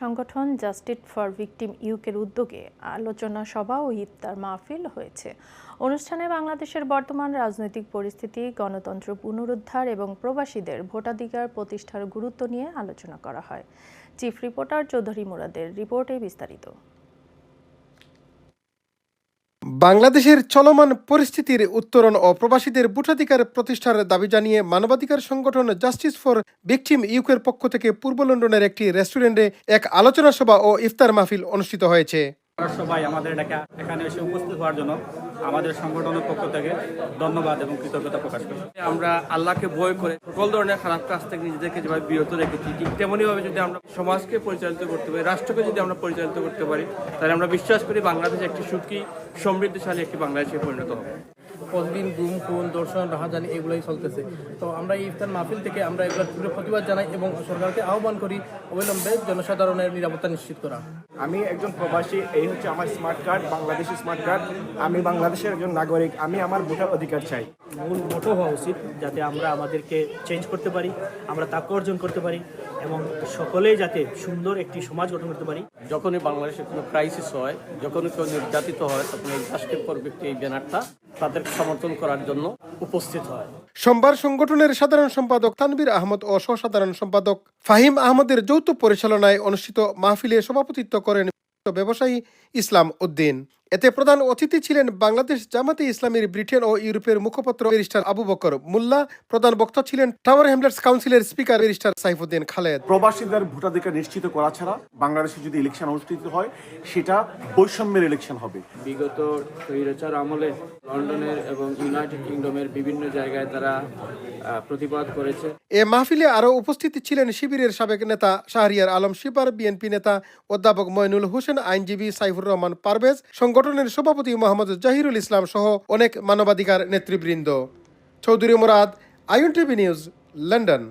সংগঠন justice for victim ইউকের উদ্যোগে আলোচনা সভা ও ইফতার মাহফিল হয়েছে। অনুষ্ঠানে বাংলাদেশের বর্তমান রাজনৈতিক পরিস্থিতি, গণতন্ত্র পুনরুদ্ধার এবং প্রবাসীদের ভোটাধিকার প্রতিষ্ঠার গুরুত্ব নিয়ে আলোচনা করা হয়। চিফ রিপোর্টার চৌধুরী মুরাদের রিপোর্টে বিস্তারিত। বাংলাদেশের চলমান পরিস্থিতির উত্তরণ ও প্রবাসীদের ভোটাধিকার প্রতিষ্ঠার দাবি জানিয়ে মানবাধিকার সংগঠন জাস্টিস ফর ভিকটিম ইউকের পক্ষ থেকে পূর্ব লন্ডনের একটি রেস্টুরেন্টে এক আলোচনা সভা ও ইফতার মাহফিল অনুষ্ঠিত হয়েছে। সবাই আমাদের এখানে এসে উপস্থিত হওয়ার জন্য আমাদের সংগঠনের পক্ষ থেকে ধন্যবাদ এবং কৃতজ্ঞতা প্রকাশ করি। আমরা আল্লাহকে ভয় করে সকল ধরনের খারাপ কাজ থেকে নিজেদেরকে যেভাবে বিরত রেখেছি, ঠিক তেমনইভাবে যদি আমরা সমাজকে পরিচালিত করতে পারি, রাষ্ট্রকে যদি আমরা পরিচালিত করতে পারি, তাহলে আমরা বিশ্বাস করি বাংলাদেশ একটি সুখী, সমৃদ্ধিশালী একটি বাংলাদেশে পরিণত হবে। প্রতিদিন গুম খুন দর্শন রাহাজানি এগুলোই চলতেছে। তো আমরা এই ইফতার মাহফিল থেকে আমরা এগুলোর তীব্র প্রতিবাদ জানাই এবং সরকারকে আহ্বান করি অবিলম্বে জনসাধারণের নিরাপত্তা নিশ্চিত করা। আমি একজন প্রবাসী এই হচ্ছে আমার smart card Bangladeshi smart card আমি বাংলাদেশের একজন নাগরিক আমি আমার ভোটার অধিকার চাই। মূল মোটো হওয়া উচিত যাতে আমরা আমাদেরকে চেঞ্জ করতে পারি আমরা তাকে অর্জন করতে পারি এবং সকলেই যাতে সুন্দর একটি সমাজ গঠন করতে পারি। যখনই বাংলাদেশে কোনো ক্রাইসিস হয় যখনই কেউ নির্যাতিত হয় তখন এই রাষ্ট্রের পর ব্যক্তি এই ব্যানারটা তাদেরকে সমর্থন করার জন্য উপস্থিত হয়। সোমবার সংগঠনের সাধারণ সম্পাদক তানবির আহমদ ও সহসাধারণ সম্পাদক ফাহিম আহমদের যৌথ পরিচালনায় অনুষ্ঠিত মাহফিলে সভাপতিত্ব করেন ব্যবসায়ী ইসলাম উদ্দিন। এতে প্রধান অতিথি ছিলেন বাংলাদেশ জামাতে ইসলামীর ব্রিটেন ও ইউরোপের মুখপত্র ব্যারিস্টার আবু বকর। মোল্লা প্রধান বক্তা ছিলেন টাওয়ার হ্যামলেটস কাউন্সিলের স্পিকার ব্যারিস্টার সাইফুদ্দিন খালেদ। প্রবাসীদের ভোটাধিকার নিশ্চিত করা ছাড়া বাংলাদেশে যদি ইলেকশন অনুষ্ঠিত হয় সেটা বৈষম্যের ইলেকশন হবে। বিগত স্বৈরাচার আমলে লন্ডনের এবং ইউনাইটেড কিংডমের বিভিন্ন জায়গায় তারা প্রতিবাদ করেছে। এ মাহফিলে আরও উপস্থিত ছিলেন শিবিরের সাবেক নেতা শাহরিয়ার আলম শিপার বিএনপি নেতা অধ্যাপক ময়নুল হোসেন আইনজীবী সাইফুর রহমান পারভেজ সংগঠনের সভাপতি মোহাম্মদ জাহিরুল ইসলাম সহ অনেক মানবাধিকার নেতৃবৃন্দ। চৌধুরী মুরাদ আইন টিভি নিউজ, লন্ডন।